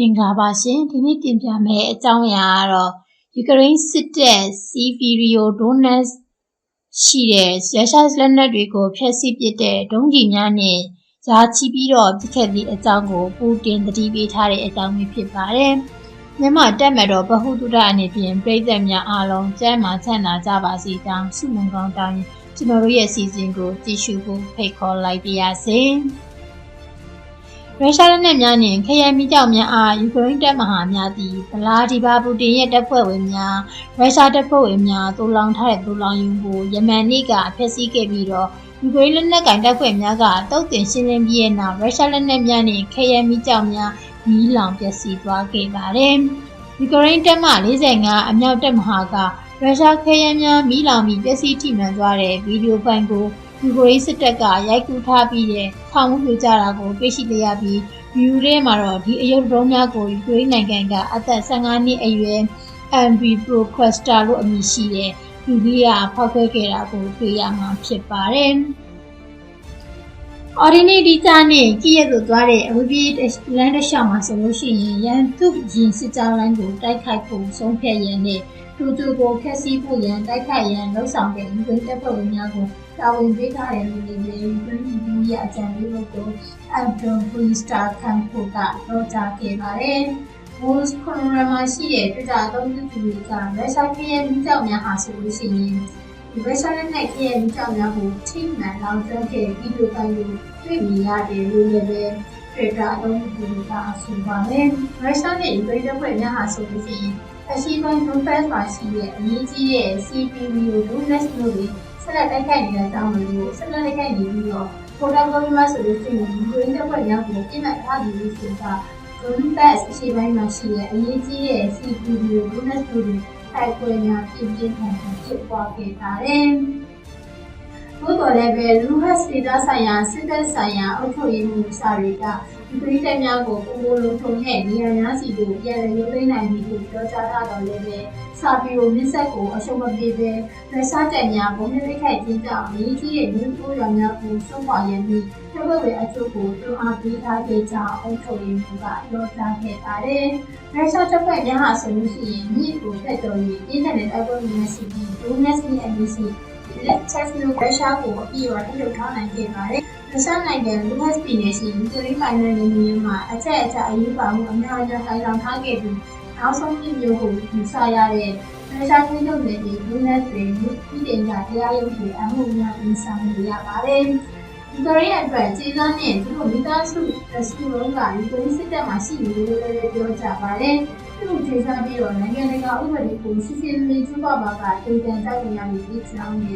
မင်္ဂလာပါရှင်ဒီနေ့တင်ပြမယ့်အကြောင်းအရာကတော့ယူကရိန်းစစ်တပ်စီဗီရီယိုဒိုနက်ရှိတဲ့ရရှားလက်နက်တွေကိုဖျက်ဆီးပစ်တဲ့ဒုံးကျည်များနဲ့ယာချီပြီးတော့ပြစ်ခတ်သည့်အကြောင်းကိုပူတင်တတိပေးထားတဲ့အကြောင်းပဲဖြစ်ပါတယ်မြန်မာတက်မဲ့တော့ဗဟုသုတအနေဖြင့်ပြည်သက်များအားလုံးကျမ်းမာချမ်းသာကြပါစေကြောင်းဆုမွန်ကောင်းတောင်းရင်ကျွန်တော်တို့ရဲ့စီစဉ်ကိုကြည့်ရှုဖို့ဖိတ်ခေါ်လိုက်ပါရစေ။ ရုရှားလက်နက်များနှင့်ခရိုင်မိကြောက်များအားယူကရိန်းတပ်မဟာများသည်ဗလာဒီဘာပူတင်ရဲ့တပ်ဖွဲ့ဝင်များရုရှားတပ်ဖွဲ့ဝင်များတူလောင်ထားတဲ့တူလောင်ယူကိုယမန်နေ့ကဖျက်ဆီးခဲ့ပြီးတော့ယူကရိန်းလက်နက်ကင်တပ်ဖွဲ့များကတုတ်တင်ရှင်းလင်းပြီးတဲ့နောက်ရုရှားလက်နက်များနှင့်ခရိုင်မိကြောက်များမီးလောင်ပျက်စီးသွားခဲ့ပါတယ်။ယူကရိန်းတပ်မ45အမြောက်တပ်မဟာကရုရှားခရိုင်များမီးလောင်ပြီးပျက်စီးထိမှန်သွားတဲ့ဗီဒီယိုဖိုင်ကို ယူကရိန်းစစ်တပ်ကရိုက်ကူးထားပြီးတဲ့ဖောင်မှုပြကြတာကိုတွေ့ရှိလျက်ပြီးဗီဒီယိုထဲမှာတော့ဒီအယုတ်ဒရုန်းများကိုယူကရိန်းနိုင်ငံကအသက်15နှစ်အရွယ် MV Proquester လို့အမည်ရှိတဲ့လူကြီးကဖောက်ခွဲခဲ့တာကိုတွေ့ရမှာဖြစ်ပါတယ်။ အော်ဒီနီဒီတာနဲ့ကြည့်ရသို့သွားတဲ့အဝေးပြေးလမ်းတစ်လျှောက်မှာဆိုလို့ရှိရင်ရန်သူရင်စစ်ကြောင်းလိုင်းကိုတိုက်ခိုက်ဖို့ဆုံးဖြတ်ရန်နဲ့တူတူကိုခက်စီးဖို့ရန်တိုက်ခိုက်ရန်လှုံ့ဆော်တဲ့ယူကရိန်းတပ်ဖွဲ့ဝင်များကိုတာဝန်ပေးထားတယ်လို့လည်းယူကရိန်းပြည်ရဲ့အကြံပေးလို့ကိုအန်တိုဖရီစတာကန်ဖိုကပြောကြားခဲ့ပါတယ်။ Wolves Corner မှာရှိတဲ့ Twitter အသုံးပြုသူတွေကရုရှားခရီးမိကြောက်များဟာဆိုလို့ရှိရင် ဒီရုရှားနဲ့ခရီးမိကြောက်များကိုထိမှန်လောင်ကျွမ်းခဲ့ဗီဒီယိုပိုင်းကိုတွေ့မြင်ရတယ်လို့လည်းပဲ Twitter အသုံးပြုသူတွေကဆိုပါတယ်။ရုရှားနဲ့ယူကရိန်းတပ်ဖွဲ့များဟာဆိုလို့ရှိရင်အရှိပိုင်း Donbass မှာရှိတဲ့အရေးကြီးတဲ့ CPU Donetsk မြို့တွေဆက်လက်တိုက်ခိုက်နေတဲ့တောင်းတွေကိုဆက်လက်တိုက်ခိုက်နေပြီးတော့ပေါ်တော်ကောင်းမှဆိုလို့ရှိရင်ယူကရိန်းတပ်ဖွဲ့များကိုပြင်မှတ်ထားပြီးဆိုတာ Donbass အရှိပိုင်းမှာရှိတဲ့အရေးကြီးတဲ့ CPU Donetsk မြို့တွေ တိုက်ပွဲများပြင်းပြင်းထန်ထန်ဖြစ်ပွားခဲ့ပါတယ်။ဘို့တော်လည်းပဲလူဟတ်စီတာဆိုင်ရာစစ်တပ်ဆိုင်ရာအုပ်ချုပ်ရေးမှုစာတွေကဒီ ပရိသတ်များကိုပုံပေါ်လုံးထုံတဲ့နေရာများစီကိုပြန်လည်ရုပ်သိမ်းနိုင်ပြီလို့ပြောကြားထားတော်လည်းပဲစာပီယိုမြစ်ဆက်ကိုအရှုံးမပေးဘဲရစားတက်များဘုံနှိမ့်ခိုက်ခြင်းကြောင့်ရင်းကြီးတဲ့လူပိုးရောင်များကိုဆုံးခွာရပြီးတဝက်ဝဲအချို့ကိုတွန်းအားပေးထားတဲ့ကြောင့်အုပ်ချုပ်ရေးမှုကပြောကြားခဲ့ပါတယ်။ရစားတက်ဖွဲ့များဟာဆိုလို့ရှိရင်မြစ်ကိုဖက်တော်ပြီးပြည်နယ်တိုက်ပွဲများစီပြီးဒိုနက်စ်နဲ့အမီစီ လက်ချက်စနိုရရှားကိုအပြည့်အဝထုတ်လုပ်ထားနိုင်ခဲ့ပါတယ်။ရုရှားနိုင်ငံလူဟတ်ပြည်နယ်ရှိယူကရိန်းပိုင်နယ်နေနေမှာအချက်အချာအရေးပါမှုအများအပြားခိုင်ဆောင်ထားခဲ့ပြီးနောက်ဆုံးပြမျိုးကိုယူဆရတဲ့ရုရှားပြည်သူတွေဒီလူနဲ့တွေပြည်တင်ကတရားရုံးတွေအမှုများအင်းဆောင်နေရပါတယ်။ယူကရိန်းအတွက်ခြေစွမ်းနဲ့သူတို့မိသားစုအစုလုံးကယူကရိန်းစစ်တပ်မှာရှိနေတယ်လို့လည်းပြောကြပါတယ်။ သူတို့ခြေစွမ်းပြီးတော့နိုင်ငံတကာဥပဒေကိုစစ်စစ်လေးကျူးပပါကတေတံတောက်နေရပြီးပြည်ချောင်းနေ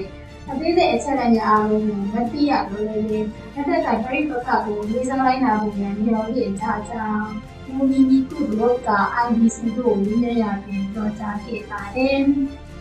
အသေးစိတ်အချက်အလက်များအားလုံးကိုမသိရလို့လည်းလက်သက်ဆိုင်ပရိပက္ခကိုလေးစားလိုက်နာဖို့နဲ့မျှော်လင့်ထားကြောင်းမူမီမီကုဘလော့က IBC တို့ရင်းရပြင်ပြောကြားခဲ့ပါတယ်။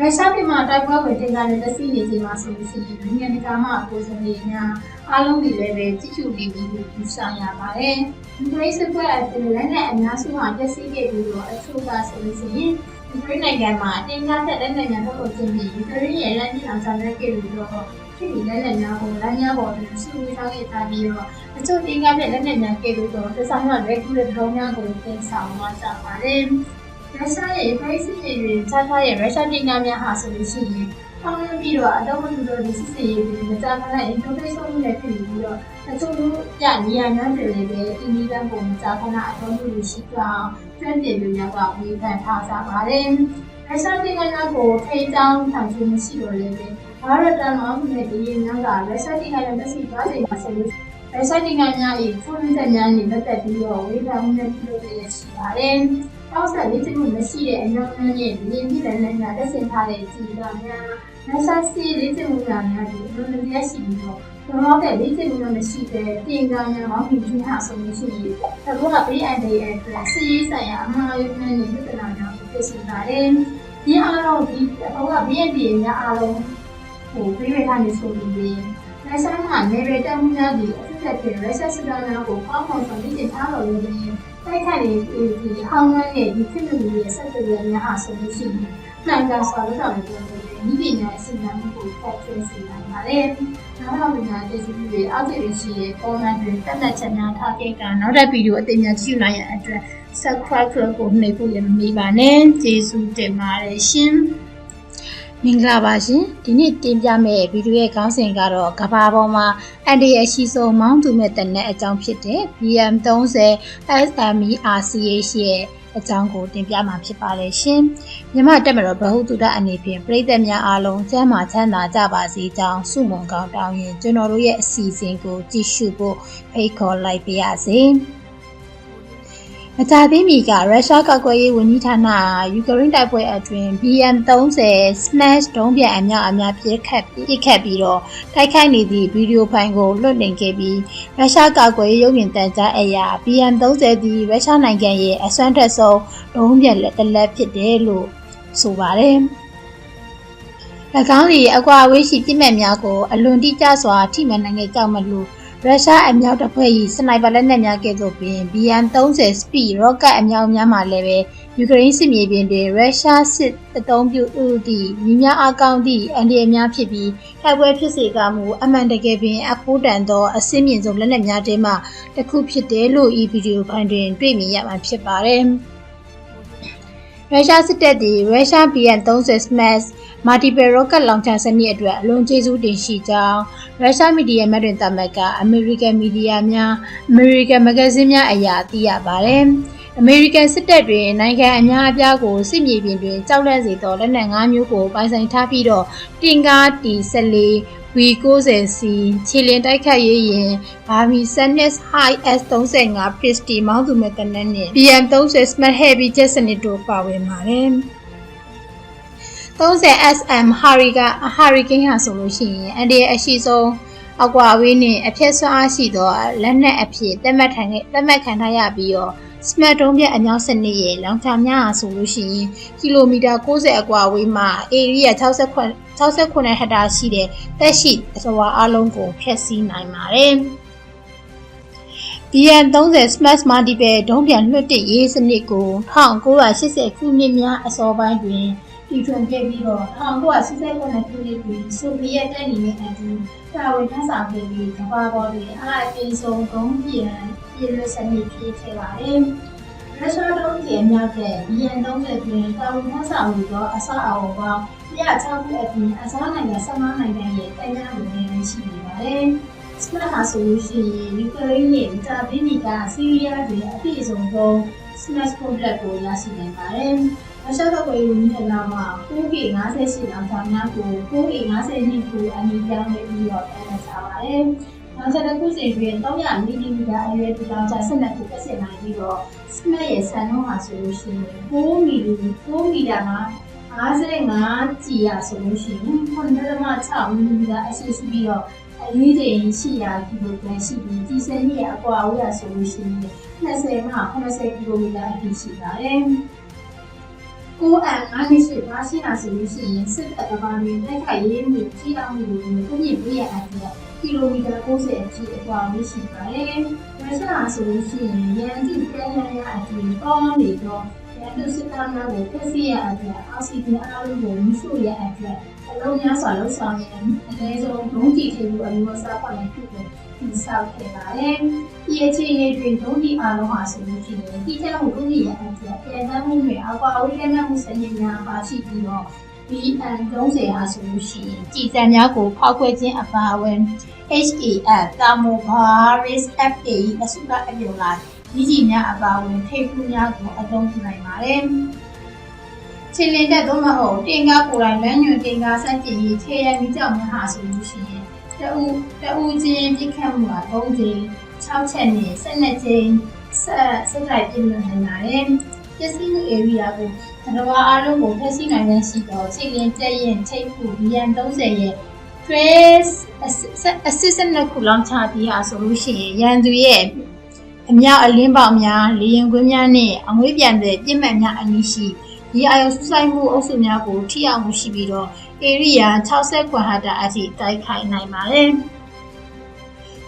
ရုရှားပြည်မှာတိုက်ပွဲဝင်တင်တာနဲ့လက်ရှိနေချိန်မှာဆိုလို့ရှိရင်နိုင်ငံတကာမှကိုယ်စားလှယ်များအားလုံးဒီလည်းပဲကြည့်ရှုနေပြီးယူဆရပါတယ်။ဒီကိစ္စကအပြင်လည်းနဲ့အများစုဟာတက်စီခဲ့ပြီးတော့အချို့ကဆိုလို့ရှိရင်ယူကရိန်းနိုင်ငံမှာအတင်းကားတဲ့လက်နက်များထုတ်လုပ်ခြင်းပြီးယူကရိန်းရဲ့လက်နက်အောင်ဆောင်ရွက်ခဲ့ပြီးတော့ဖြစ်ပြီးလက်နက်များကိုလမ်းများပေါ်တွင်စုဝေးထားခဲ့တာပြီးတော့အချို့တင်းကားတဲ့လက်နက်များခဲ့ပြီးတော့တစားမှလက်ကူတဲ့ဒရုန်းများကိုတင်ဆောင်သွားကြပါတယ်။ ရုရှားရဲ့ယူကရိန်းစစ်ရေးတွေချထားရဲ့ရုရှားတင်းကားများဟာဆိုလို့ရှိရင်ဖောင်းပြီးတော့အတော့မတူတော့ဒီစစ်စစ်ရေးတွေမကြမ်းတဲ့ interface ဆုံးနဲ့ဖြစ်ပြီးတော့အချို့တို့ညနေရများတွေလည်းပဲအင်းဒီတန်းပုံကြခဏအတော့မှုရှိကြောင်းကျွမ်းကျင်လူများကဝေဖန်ထားကြပါတယ်။ရုရှားတင်ကများကိုထိန်းချောင်းထောင်ခြင်းမရှိတော့လည်းပဲဘာရတန်မောင်းနဲ့ဒီရင်များကရုရှားတင်ကလည်းမရှိသွားချိန်မှာဆိုလို့ရုရှားတင်ကများ၏ဖုန်းဆက်များနဲ့ပတ်သက်ပြီးတော့ဝေဖန်မှုနဲ့ပြုလုပ်ရရှိပါတယ်။ တောက်ဆက်လေးချက်မှုမရှိတဲ့အမျိုးအမျိုးနဲ့ဒီရင်ပြည်လည်းလည်းတက်ဆင်ထားတဲ့ကြည်တော်များရုရှားစီလေးချက်မှုများများဒီလိုလိုရရှိပြီးတော့တော့တဲ့လေးချက်မှုမရှိတဲ့ပြင်ကများမောင်းပြီးချင်းဟာဆိုလို့ရှိရင်တော့ကဘေးအန္တရာယ်အတွက်စီးရေးဆိုင်ရာအမှားယွင်းနဲ့ပြဿနာများကိုဖြစ်စေပါတယ်။ဒီအားလုံးဒီဟိုကဘေးအန္တရာယ်များအားလုံးဟိုပြေးရထားနေဆိုပြီး ရုရှားကနေရတဲ့မှုများဒီအထက်ထက်ရုရှားစစ်သားများကိုပေါင်းဖော်ဆောင်ပြီးတင်ထားလို့လည်းတိုက်ခိုက်နေဒီဟောင်းဝမ်းနဲ့ဒီဖြစ်မှုတွေဆက်သွယ်ရများဟာဆိုလို့ရှိရင်နိုင်တာဆိုတော့လည်းပြောလို့ဒီပညာအစီအမံကိုဖတ်ထွေးစီနိုင်ပါတယ်။နောက်တော့ပညာတည်ရှိမှုတွေအောက်ခြေတွေရှိတဲ့ comment တွေတက်လက်ချက်များထားခဲ့ကနောက်တဲ့ဗီဒီယိုအသိဉာဏ်ကြည့်နိုင်ရတဲ့အတွက် subscribe ကိုနှိပ်ဖို့ရမမေ့ပါနဲ့။ကျေးဇူးတင်ပါတယ်ရှင်။ မင်္ဂလာပါရှင်ဒီနေ့တင်ပြမယ့်ဗီဒီယိုရဲ့ခေါင်းစဉ်ကတော့ကဘာပေါ်မှာအန်ဒီအရှိဆုံးမောင်းသူမဲ့တနက်အကြောင်းဖြစ်တဲ့ BM30 SMERCH ရဲ့အကြောင်းကိုတင်ပြမှာဖြစ်ပါတယ်ရှင်မြမတက်မတော်ဗဟုသုတအနေဖြင့်ပြည်သက်များအားလုံးကျမ်းမာချမ်းသာကြပါစေကြောင်းဆုမွန်ကောင်းတောင်းရင်ကျွန်တော်တို့ရဲ့အစီအစဉ်ကိုကြည့်ရှုဖို့ဖိတ်ခေါ်လိုက်ပါရစေ။ မကြာသေးမီကရုရှားကောက်ကွယ်ရေးဝန်ကြီးဌာနယူကရိန်းတိုက်ပွဲအတွင်း BM30 Smash ဒုံးပျံအများအများပြစ်ခတ်ပြစ်ခတ်ပြီးတော့တိုက်ခိုက်နေသည့်ဗီဒီယိုဖိုင်ကိုလွှင့်တင်ခဲ့ပြီးရုရှားကောက်ကွယ်ရေးရုပ်မြင်သံကြားအရာ BM30 သည်ရုရှားနိုင်ငံရဲ့အစွမ်းထက်ဆုံးဒုံးပျံလက်တစ်လက်ဖြစ်တယ်လို့ဆိုပါတယ်။၎င်း၏အကွာအဝေးရှိပြစ်မှတ်များကိုအလွန်တိကျစွာထိမှန်နိုင်တဲ့ကြောင့်မလို့ ရုရှားအမြောက်တပ်ဖွဲ့၏စနိုက်ပါလက်နက်များကဲ့သို့ပင် BM30 Speed rocket အမြောက်များမှလည်းပဲယူကရိန်းစစ်မြေပြင်တွင်ရုရှားစစ်အုံပြုသည့်မိများအကောင့်သည့်အန်ဒီအများဖြစ်ပြီးတိုက်ပွဲဖြစ်စေကမူအမှန်တကယ်ပင်အဖိုးတန်သောအစင်းမြင့်ဆုံးလက်နက်များထဲမှတစ်ခုဖြစ်တယ်လို့ဤဗီဒီယိုဖိုင်တွင် တွေ့မြင်ရမှာဖြစ်ပါတယ်။ရုရှားစစ်တပ်သည်ရုရှား BM30 Smash Multiple Rocket Launcher စနစ်အတွက်အလွန်ကျေးဇူးတင်ရှိကြောင်းရုရှားမီဒီယာမှတ်တွင်သတ်မှတ်ကအမေရိကန်မီဒီယာများအမေရိကန်မဂ္ဂဇင်းများအရာသိရပါတယ်။အမေရိကန်စစ်တပ်တွင်နိုင်ငံအများအပြားကိုစစ်မြေပြင်တွင်ကြောက်လန့်စေသောလက်နက်၅မျိုးကိုပိုင်ဆိုင်ထားပြီးတော့တင်ကားတီ14 V90C ခြေလင်တိုက်ခတ်ရေးရင်ဘာမီ Sanis High S35 Pristy မောင်းသူမဲ့တနက်နဲ့ BM30 Smart Heavy Jet စနစ်တို့ပါဝင်ပါတယ်။ 30 SM Hurricane Hurricane ဟာဆိုလို့ရှိရင်အန်ဒီရဲ့အရှိဆုံးအကွာအဝေးနဲ့အဖြစ်ဆွမ်းအားရှိသောလက်နက်အဖြစ်သတ်မှတ်ခံသတ်မှတ်ခံထားရပြီးတော့ smart တုံးပြအညောင်းစနစ်ရဲ့လောင်ချာများဟာဆိုလို့ရှိရင်ကီလိုမီတာ60အကွာအဝေးမှာ area 69 69ဟက်တာရှိတဲ့တက်ရှိအစွာအလုံးကိုဖျက်ဆီးနိုင်ပါတယ်။ BM30 Smart Multiple ဒုံးပြန်လွှတ်တစ်ရေးစနစ်ကို1980ခုနှစ်များအစောပိုင်းတွင် တီထွင်ခဲ့ပြီးတော့1989ခုနှစ်တွင်ဆိုဗီယက်တပ်နေနဲ့အတူတာဝန်ထမ်းဆောင်ခဲ့ပြီးကမ္ဘာပေါ်တွင်အားအပြည့်စုံဒုံးပြန်ပြည်လွှတ်စနစ်ဖြစ်ခဲ့ပါတယ်။ရုရှားတုံးကျဲမြောက်တဲ့ BN30 တွင်တာဝန်ထမ်းဆောင်ပြီးတော့အစအအုံပေါင်း106ခုအပြင်အစားနိုင်ငံ15နိုင်ငံရဲ့တိုင်ရမှုတွေရှိနေပါတယ်။ Smart ဟာဆိုလို့ရှိရင်ယူကရိန်းရဲ့တာဘီနီကဆီးရီးယားတွေအပြည့်အစုံဆုံး Smart Contract ကိုရရှိနိုင်ပါတယ်။ အရှောက်ကကွေဝင်တဲ့နောက်မှာ 9K 58လောက်ဆောင်များကို 9K 52 ကိုအမိပြောင်းလဲပြီးတော့ပြန်လာကြပါတယ်။နောက်ဆက်ခုစီတွင်300မီလီမီတာအရွယ်ဒီလောက်ကျဆက်လက်ကိုပတ်စင်နိုင်ပြီးတော့ Smart ရဲ့ဆန်နှုန်းဟာဆိုလို့ရှိရင်9မီလီ9မီတာမှာ55ကြည်ရဆိုလို့ရှိရင်9.6မီလီမီတာအရှိရှိပြီးတော့အရေးချိန်800ကီလိုဂရမ်ရှိပြီးဒီစနစ်ရဲ့အကွာအဝေးရဆိုလို့ရှိရင်20မှ80ကီလိုမီတာအထိရှိပါတယ်။ ကိုအန်အားရှိရှိပါရှိတာဆိုလို့ရှိရင်စစ်အပပါတွေတိုက်ခိုက်ရေးမှုကြီးအောင်မှုတွေကိုပြည့်ပြည့်ရအပ်ပြီးကီလိုမီတာ90အထိအကွာဝေးရှိပါတယ်။ဒါဆိုလို့ဆိုလို့ရှိရင်ရန်တိပြန်ရရအထိပေါင်းနေတော့ရန်သူစစ်သားများကိုဖျက်ဆီးရအပ်ပြီးအောက်ဆီဂျင်အားလုံးကိုမြှုပ်ရအပ်ပြီးအလုံးများစွာလှုပ်ဆောင်ရင်အနည်းဆုံးဒုံးကြည့်ထေမှုအမျိုးအစားပတ်နေဖြ စ်ကိုဒီဆောက်ခဲ့ပါတယ်။ဒီအခြေအနေတွင်ဒုံးကြည့်အားလုံးဟာဆိုလို့ရှိရင်ဒီချက်မှုဒုံးကြည့်ရအပ်ပြီးပြန်တမ်းမှုတွေအကွာဝေးတဲ့မှုစနစ်များပါရှိပြီးတော့ BN 30ဟာဆိုလို့ရှိရင်ကြည်စံများကိုဖောက်ခွဲခြင်းအပါအဝင် HAF Thermobaris FA အစုကအပြုံလိုက်ဒီကြီးများအပါအဝင်ထိပ်ဖူးများကိုအသုံးပြုနိုင်ပါတယ်။ခြေလင်းတဲ့သို့မဟုတ်တင်ကားကိုယ်တိုင်လမ်းညွှန်တင်ကားဆက်ကြည့်ရေးခြေရမိကြောက်များဟာဆိုလို့ရှိရင် တအူတအူချင်းပြစ်ခတ်မှုက3ကြိမ်6ချက်နဲ့12ကြိမ်ဆက်ဆက်လိုက်ပြည့်လို့နိုင်ပါတယ်။ပစ္စည်းမှု area ကိုသတ္တဝါအလုံးကိုဖျက်ဆီးနိုင်တဲ့ရှိတော့ခြေလင်းတက်ရင်ထိပ်ဖူ BN30 ရဲ့ trace assistant နှစ်ခုလောက်ချပြီးဟာဆိုလို့ရှိရင်ရန်သူရဲ့အမြောက်အလင်းပေါက်များလေရင်ခွင်းများနဲ့အငွေးပြန်တဲ့ပြစ်မှတ်များအနည်းရှိဒီအာရုံစူးစိုက်မှုအုပ်စုများကိုထိအောင်မှုရှိပြီးတော့ area 60ခွန်ဟာတာအထိတိုက်ခိုက်နိုင်ပါတယ်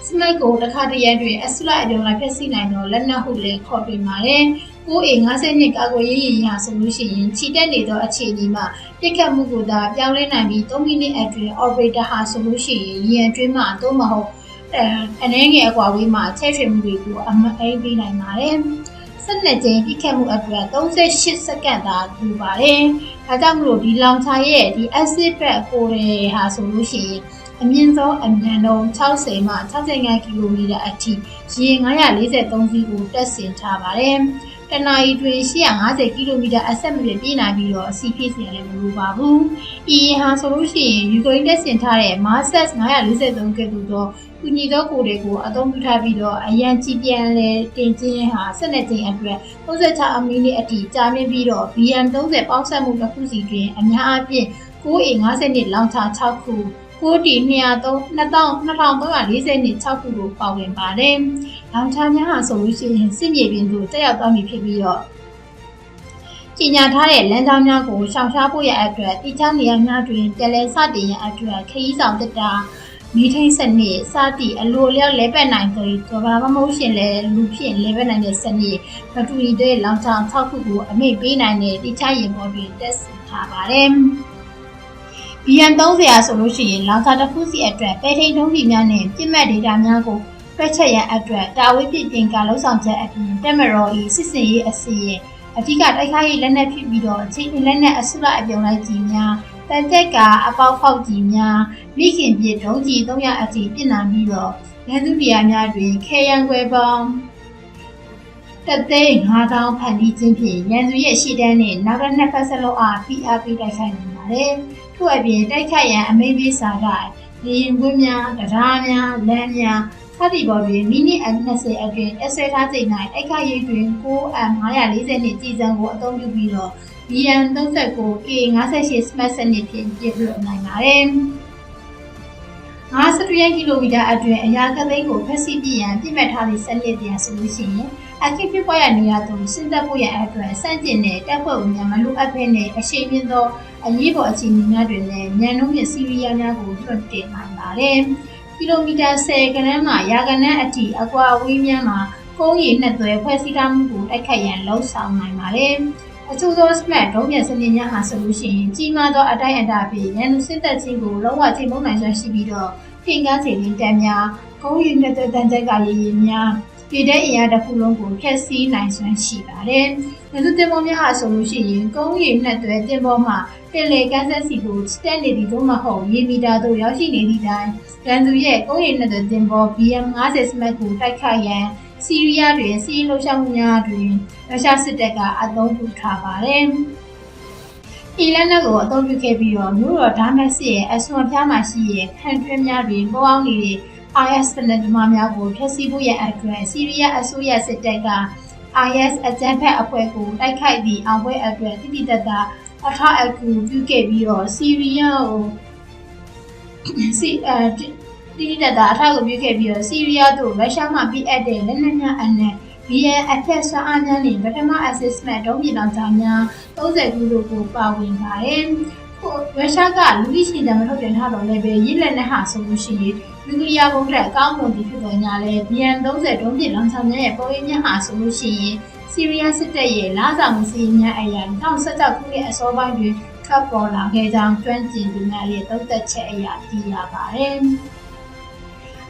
စနိုက်ကိုတစ်ခါတရံတွင်အစလိုက်အပြုံလိုက်ဖျက်ဆီးနိုင်တော့လက်နက်ဟုလည်းခေါ်တွင်ပါတယ် 9A52 ကာကွယ်ရေးရင်ရဆိုလို့ရှိရင်ခြိတက်နေသောအခြေအနေမှာပြစ်ခတ်မှုကိုသာပြောင်းလဲနိုင်ပြီး3မိနစ်အတွင်း operator ဟာဆိုလို့ရှိရင်ရန်အတွင်းမှာသို့မဟုတ်အဲအနေငယ်အကွာဝေးမှာချဲ့ထွင်မှုတွေကိုအမအိပ်ပေးနိုင်ပါတယ်ဆက်လက်ခြင်းပြစ်ခတ်မှုအတွက်38စက္ကန့်သာလူပါတယ်။ ဒါကြောင့်မလို့ဒီလောင်ချာရဲ့ဒီ acid pack ကိုယ်ဟာဆိုလို့ရှိရင်အမြင့်ဆုံးအမြန်ဆုံး60မှ65ကီလိုမီတာအထိရေ943စီးကိုတက်ဆင်ထားပါတယ်။တနအီတွင်850ကီလိုမီတာအဆက်မပြည့်ပြည့်နိုင်ပြီးတော့စီဖြစ်စီရတယ်မလိုပါဘူး။ဤဟာဆိုလို့ရှိရင်ယူကရိန်းတက်ဆင်ထားတဲ့ Mars 943ကဲ့သို့သော ကုညီသောကိုယ်တွေကိုအသုံးပြုထားပြီးတော့အရန်ကြည်ပြန်လဲတင်ခြင်းဟာဆက်လက်ခြင်းအတွက်36အမီနစ်အထိကြာမြင့်ပြီးတော့ BM30 ပေါင်းစပ်မှုတစ်ခုစီတွင်အများအပြား 9A50 နှစ်လောင်ချ6ခုကိုတီ203 2340နှစ်6ခုကိုပါဝင်ပါတယ်။လောင်ချများဟာဆိုလို့ရှိရင်စစ်မြေပြင်သို့တက်ရောက်သွားမည်ဖြစ်ပြီးတော့ကြီးညာထားတဲ့လမ်းကြောင်းများကိုရှောင်ရှားဖို့ရအတွက်တိကျနေရာများတွင်တလဲစတင်ရန်အတွက်ခရီးဆောင်တက်တာ မီထိန်စနစ်စသည့်အလိုအလျောက်လဲပတ်နိုင်သောကဘာမမိုးရှင်လဲလူဖြင့်လဲပတ်နိုင်တဲ့စနစ်မတူညီတဲ့လောင်ချောင်6ခုကိုအမိတ်ပေးနိုင်တဲ့တိကျရင်ပေါ်တွင်တက်ဆင်ထားပါတယ်။ BM30 ရာဆိုလို့ရှိရင်လောင်စာတစ်ခုစီအတွက်ပဲထိန်ထုံးစီများနဲ့ပြစ်မှတ်ဒေတာများကိုတွက်ချက်ရန်အတွက်တာဝေးပြပြင်ကလှုပ်ဆောင်ချက်အပြင်တက်မရော်ဤစစ်စင်ရေးအစီရင်အဓိကတိုက်ခိုက်ရေးလက်နက်ဖြစ်ပြီးတော့ချင်းလက်နက်အစုလိုက်အပြုံလိုက်ကြီးများတန်တက်ကအပေါက်ဖောက်ကြီးများ မိခင်ပြဒုံးကြီး300အထိပြင်လာပြီးတော့ရန်သူတရားများတွင်ခဲရန်ခွဲပေါင်းတသိန်း5000ဖန်တီးခြင်းဖြင့်ရန်သူရဲ့ရှေ့တန်းနှင့်နောက်ကနှစ်ဖက်စလုံးအား PRP တိုက်ခိုက်နိုင်ပါတယ်။ထို့အပြင်တိုက်ခိုက်ရန်အမိန့်ပေးစာတိုင်းလေရင်ကွင်းများတရားများလမ်းများစသည်ပေါ်တွင်မိနစ်20အတွင်းတက်ဆွဲထားချိန်၌တိုက်ခိုက်ရေးတွင် 9M540 နှင့်ကြည်စံကိုအသုံးပြုပြီးတော့ BM39 K58 Smart စနစ်ဖြင့်ပြည့်ပြည့်နိုင်ပါတယ်။ 50ကီလိုမီတာအတွင်းအရာကသိန်းကိုဖက်စီပြရန်ပြစ်မှတ်ထားသည့်စနစ်ပြန်ဆိုလို့ရှိရင်အခက်ဖြစ်ပွားရနေရသူစဉ်သက်ဖို့ရအတွက်စန့်ကျင်တဲ့တပ်ဖွဲ့ဝင်များမလိုအပ်ဘဲနဲ့အရှိန်မြင့်သောအရေးပေါ်အခြေအနေများတွင်လည်းညံနှုံးမြစီးရီးယားများကိုလွှတ်တင်နိုင်ပါတယ်။ကီလိုမီတာ10ခန်းမှရာခန်းအထိအကွာအဝေးများမှာကုန်းရည်နှစ်သွဲဖွဲ့စည်းထားမှုကိုတိုက်ခတ်ရန်လှုံ့ဆော်နိုင်ပါတယ်။အထူးသော smart ဒုံးပြန်စနစ်များဟာဆိုလို့ရှိရင်ကြီးမားသောအတိုင်းအတာဖြင့်ရန်သူစစ်တပ်ချင်းကိုလုံးဝချိန်ပုံနိုင်စွမ်းရှိပြီးတော့ ဖင်ကားစီရင်တန်းများကုန်းရည်နှစ်သွဲတန်းချက်ကရည်ရည်များပြည်တဲ့အင်အားတစ်ခုလုံးကိုဖျက်ဆီးနိုင်စွမ်းရှိပါတယ်။ဒါဆိုတင်ပေါ်များဟာဆိုလို့ရှိရင်ကုန်းရည်နှစ်သွဲတင်ပေါ်မှာတင်လေကန်းဆက်စီကိုတက်နေသည်သို့မဟုတ်ရေမီတာသို့ရောက်ရှိနေသည့်တိုင်ရန်သူရဲ့ကုန်းရည်နှစ်သွဲတင်ပေါ် BM50 Smart ကိုတိုက်ခိုက်ရန်စီးရီးယားတွင်စီးလှုပ်ရှားမှုများတွင်ရုရှားစစ်တပ်ကအသုံးပြုထားပါတယ်။ ဤလက်နက်ကိုအသုံးပြုခဲ့ပြီးတော့မြို့တော်ဒါမက်စစ်ရဲ့အဆွန်ဖျားမှာရှိတဲ့ခန်ထွင်းများတွင်ပေါ်အောင်နေတဲ့ IS စနစ်ဓမ္မများကိုဖျက်ဆီးဖို့ရန်အတွက်စီးရီးယားအစိုးရစစ်တပ်က IS အကြမ်းဖက်အဖွဲ့ကိုတိုက်ခိုက်ပြီးအောင်ပွဲအတွက်တိတိတတ်တာအထောက်အကူပြုခဲ့ပြီးတော့စီးရီးယားကိုစီအတိတိတတ်တာအထောက်အကူပြုခဲ့ပြီးတော့စီးရီးယားတို့ရုရှားမှပြည့်အပ်တဲ့လက်နက်များအနက် BN အထက်ဆွမ်းအားများနဲ့ပထမ assessment ဒုံးမြေလောင်ချာများ30ခုတို့ကိုပါဝင်ပါတယ်။ရုရှားကလူလိရှိတယ်မထုတ်ပြန်ထားတော့လည်းပဲရစ်လက်နဲ့ဟာဆိုလို့ရှိရင်နျူကလ িয়ার ဘုံထက်အကောင်းဆုံးဒီဖြစ်ပေါ်ညာလဲ BN30 ဒုံးမြေလောင်ချာများရဲ့ပုံရိပ်များဟာဆိုလို့ရှိရင်စီးရီးယားစစ်တပ်ရဲ့လာဆောင်မှုစီးများအရာ2016ခုနှစ်အစောပိုင်းတွင်ထွက်ပေါ်လာခဲ့ကြောင်းကျွမ်းကျင်သူများရဲ့သုံးသပ်ချက်အရသိရပါတယ်။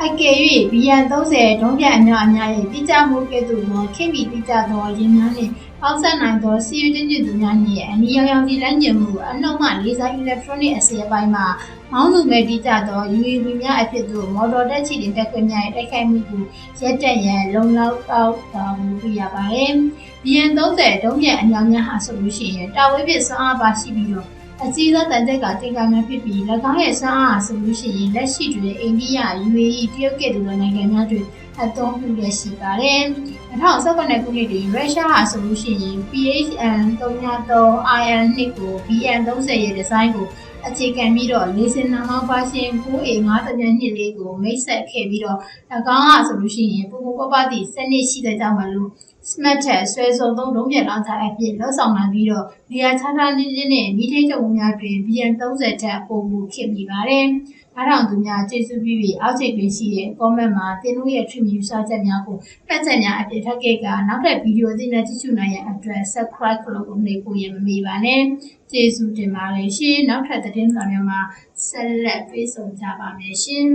အကယ်၍ BN30 ဒုံးပြန်အများအများရဲ့တိကျမှုကဲ့သို့သောခင်မီတိကျသောရင်းများနှင့်ပေါင်းစပ်နိုင်သောစီးရွေးချင်းသူများနှင့်အနီရောင်ရောင်စီလမ်းကျင်မှုအနှုတ်မှလေးစား electronic အစိအပိုင်းမှာမောင်းသူမဲ့တိကျသော UAV များအဖြစ်သို့မော်တော်တက်ချီတင်တက်ခွင့်များရဲ့တိုက်ခိုက်မှုကိုရက်တက်ရန်လုံလောက်တော့တော်မူပြရပါတယ်။ BN30 ဒုံးပြန်အများများဟာဆိုလို့ရှိရင်တာဝေးပစ်စွမ်းအားပါရှိပြီးတော့ အကြီးစားတန်တက်ကတင်ကာများဖြစ်ပြီး၎င်းရဲ့စွမ်းအားဆိုလို့ရှိရင်လက်ရှိတွင်အိန္ဒိယ UAE တရုတ်ကဲ့သို့သောနိုင်ငံများတွင်အသုံးပြုရရှိပါတယ်။2019ခုနှစ်တွင်ရုရှားဟာဆိုလို့ရှိရင် PHN 303 IN2 ကို BN30 ရဲ့ဒီဇိုင်းကို အခြေခံပြီးတော့လေစင်နာမောင်းပါရှင် 9A52 ကိုမိတ်ဆက်ခဲ့ပြီးတော့၎င်းဟာဆိုလို့ရှိရင်ပူပူပပသည့်စနစ်ရှိတဲ့ကြောင့်မလို့ smart ထက်ဆွဲစုံသုံးလုံးပြလောင်းချအဖြစ်လောက်ဆောင်နိုင်ပြီးတော့နေရာခြားခြားနေခြင်းနဲ့မိထိချုပ်မှုများတွင် BN30 ထက်ပိုမိုခင်မိပါတယ်။ အားထောင်သူများကျေးဇူးပြုပြီးအောက်ခြေတွင်ရှိတဲ့ comment မှာသင်တို့ရဲ့ trip ယူဆချက်များကိုဖတ်ချက်များအပြည့်ထပ်ခဲ့ကနောက်ထပ်ဗီဒီယိုအသစ်နဲ့ကြည့်ရှုနိုင်ရန်အတွက် subscribe လုပ်ဖို့နှိပ်ဖို့ရမမေ့ပါနဲ့ကျေးဇူးတင်ပါတယ်ရှင်နောက်ထပ်သတင်းစာများမှာဆက်လက်ပြေးဆုံကြပါမယ်ရှင်